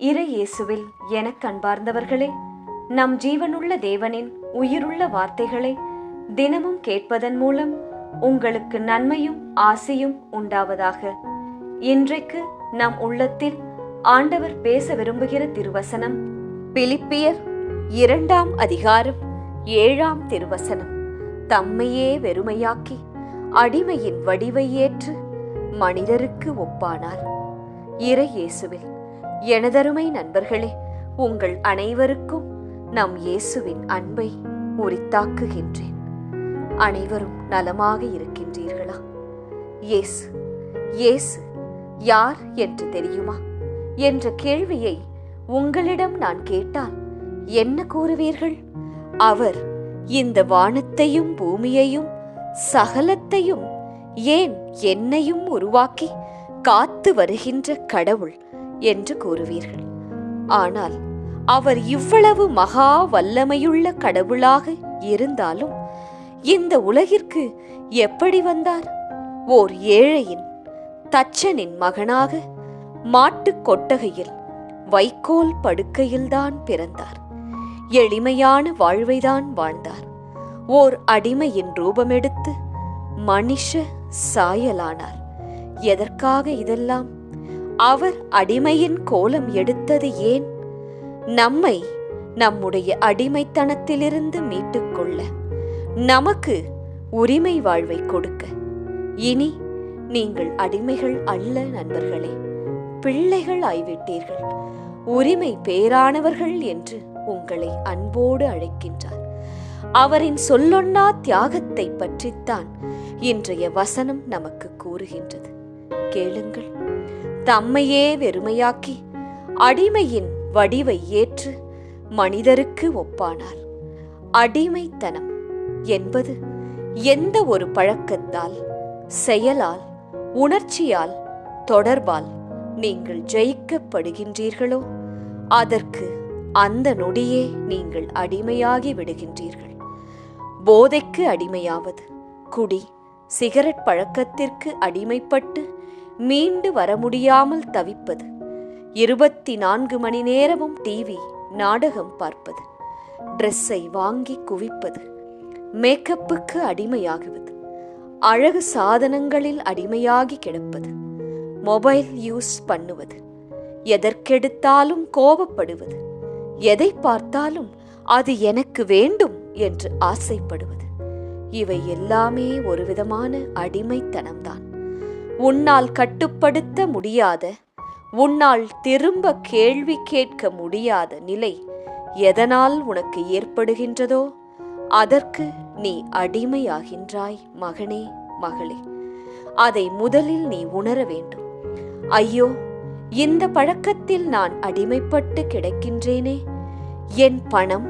இறை இயேசுவில் எனக் கண்பார்ந்தவர்களே நம் ஜீவனுள்ள தேவனின் உயிருள்ள வார்த்தைகளை தினமும் கேட்பதன் மூலம் உங்களுக்கு நன்மையும் ஆசையும் உண்டாவதாக. இன்றைக்கு நம் உள்ளத்தில் ஆண்டவர் பேச விரும்புகிற திருவசனம் பிலிப்பியர் இரண்டாம் அதிகாரம் ஏழாம் திருவசனம். தம்மையே வெறுமையாக்கி அடிமையின் வடிவை ஏற்று மனிதருக்கு ஒப்பானார். இறை இயேசுவில் எனதருமை நண்பர்களே உங்கள் அனைவருக்கும் நம் இயேசுவின் அன்பை உரித்தாக்குகின்றேன். அனைவரும் நலமாக இருக்கின்றீர்களா? இயேசு இயேசு யார் என்று தெரியுமா? என்ற கேள்வியை உங்களிடம் நான் கேட்டால் என்ன கூறுவீர்கள்? அவர் இந்த வானத்தையும் பூமியையும் சகலத்தையும் ஏன் என்னையும் உருவாக்கி காத்து வருகின்ற கடவுள் என்று கூறுவீர்கள். ஆனால் அவர் இவ்வளவு மகா வல்லமையுள்ள கடவுளாக இருந்தாலும் இந்த உலகிற்கு எப்படி வந்தார்? ஓர் ஏழையின் தச்சனின் மகனாக மாட்டுக் கொட்டகையில் வைக்கோல் படுக்கையில்தான் பிறந்தார். எளிமையான வாழ்வைதான் வாழ்ந்தார். ஓர் அடிமையின் ரூபமெடுத்து மனுஷ சாயலானார். எதற்காக இதெல்லாம்? அவர் அடிமையின் கோலம் எடுத்தது ஏன்? நம்மை நம்முடைய அடிமைத்தனத்திலிருந்து மீட்டுக்கொள்ள நமக்கு உரிமை வாழ்வை கொடுக்க. இனி நீங்கள் அடிமைகள் அல்ல நண்பர்களே. பிள்ளைகள் ஆய்விட்டீர்கள். உரிமை பேரானவர்கள் என்று உங்களை அன்போடு அழைக்கின்றார். அவரின் சொல்லொன்னா தியாகத்தை பற்றித்தான் இன்றைய வசனம் நமக்கு கூறுகின்றது. கேளுங்கள். தம்மையே வெறுமையாக்கி அடிமையின் வடிவை ஏற்று மனிதருக்கு ஒப்பானார். அடிமைத்தனம் என்பது எந்த ஒரு பழக்கத்தால் செயலால் உணர்ச்சியால் தொடர்பால் நீங்கள் ஜெயிக்கப்படுகின்றீர்களோ அதற்கு அந்த நொடியே நீங்கள் அடிமையாகி விடுகின்றீர்கள். போதைக்கு அடிமையாவது குடி சிகரெட் பழக்கத்திற்கு அடிமைப்பட்டு மீண்டு வர முடியாமல் தவிப்பது. இருபத்தி நான்கு மணி நேரமும் டிவி நாடகம் பார்ப்பது. ட்ரெஸ்ஸை வாங்கி குவிப்பது. மேக்கப்புக்கு அடிமையாகுவது. அழகு சாதனங்களில் அடிமையாகி கிடப்பது. மொபைல் யூஸ் பண்ணுவது. எதற்கெடுத்தாலும் கோபப்படுவது. எதை பார்த்தாலும் அது எனக்கு வேண்டும் என்று ஆசைப்படுவது. இவை எல்லாமே ஒரு விதமான அடிமைத்தனம்தான். உன்னால் கட்டுப்படுத்த முடியாத உன்னால் திரும்ப கேள்வி கேட்க முடியாத நிலை எதனால் உனக்கு ஏற்படுகின்றதோ அதற்கு நீ அடிமையாகின்றாய் மகனே மகளே. அதை முதலில் நீ உணர வேண்டும். ஐயோ இந்த பழக்கத்தில் நான் அடிமைப்பட்டு கிடக்கின்றேனே. என் பணம்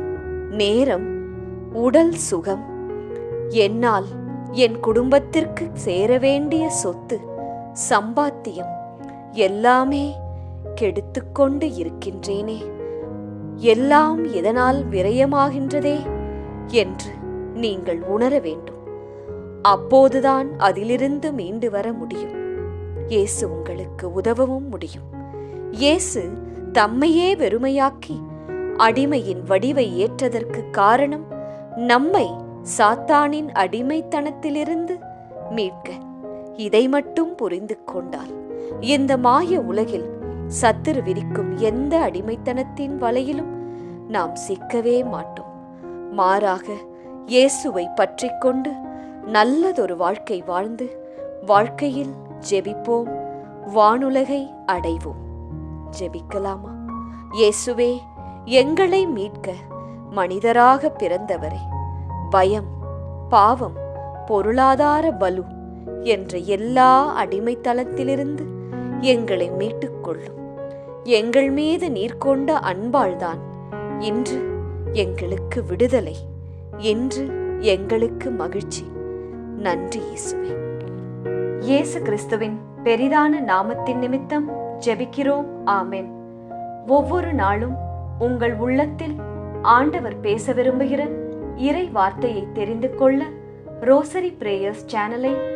நேரம் உடல் சுகம் என்னால் என் குடும்பத்திற்கு சேர வேண்டிய சொத்து சம்பாத்தியம் எல்லாமே கெடுத்துக்கொண்டு இருக்கின்றேனே. எல்லாம் எதனால் விரயமாகின்றதே என்று நீங்கள் உணர வேண்டும். அப்போதுதான் அதிலிருந்து மீண்டு வர முடியும். இயேசு உங்களுக்கு உதவவும் முடியும். இயேசு தம்மையே வெறுமையாக்கி அடிமையின் வடிவை ஏற்றதற்கு காரணம் நம்மை சாத்தானின் அடிமைத்தனத்திலிருந்து மீட்க இதை மட்டும் புரிந்து கொண்டால் இந்த மாய உலகில் சத்துரு விரிக்கும் எந்த அடிமைத்தனத்தின் வலையிலும் நாம் சிக்கவே மாட்டோம். மாறாக இயேசுவை பற்றி கொண்டு நல்லதொரு வாழ்க்கை வாழ்ந்து வாழ்க்கையில் ஜெபிப்போம் வானுலகை அடைவோம். ஜெபிக்கலாமா? இயேசுவே எங்களை மீட்க மனிதராக பிறந்தவரே. பயம் பாவம் பொருளாதார பலு என்ற எல்லா அடிமைத்தளத்திலிருந்து எங்களை மீட்டுக்கொள்ளும் எங்கள் மீது நீர் கொண்ட அன்பால்தான் இன்று எங்களுக்கு விடுதலை. இன்று எங்களுக்கு மகிழ்ச்சி. நன்றி இயேசுவே. இயேசு கிறிஸ்துவின் பெரிதான நாமத்தின் நிமித்தம் ஜெபிக்கிறோம். ஆமென். ஒவ்வொரு நாளும் உங்கள் உள்ளத்தில் ஆண்டவர் பேச விரும்புகிற இறை வார்த்தையை தெரிந்து கொள்ள ரோசரி பிரேயர்ஸ் சேனலை